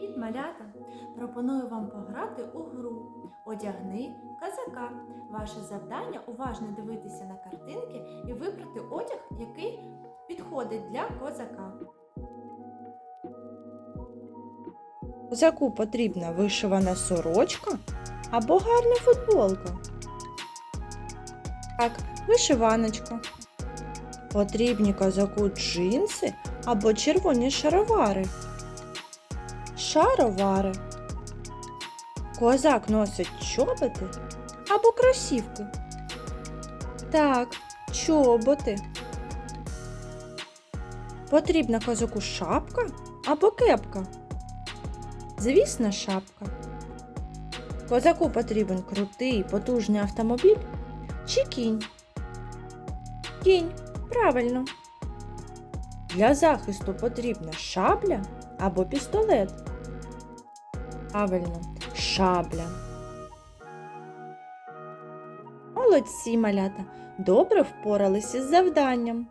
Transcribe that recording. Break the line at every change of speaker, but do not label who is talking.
Привіт, малята! Пропоную вам пограти у гру Одягни казака. Ваше завдання уважно дивитися на картинки і вибрати одяг, який підходить для козака.
Козаку потрібна вишивана сорочка або гарна футболка. Так, вишиваночка. Потрібні козаку джинси або червоні шаровари. Шаровари. Козак носить чоботи або кросівки. Так, чоботи. Потрібна козаку шапка або кепка. Звісно, шапка. Козаку потрібен крутий, потужний автомобіль чи кінь. Кінь, правильно. Для захисту потрібна шабля або пістолет. Правильно, шабля. Молодці, малята, добре впоралися з завданням.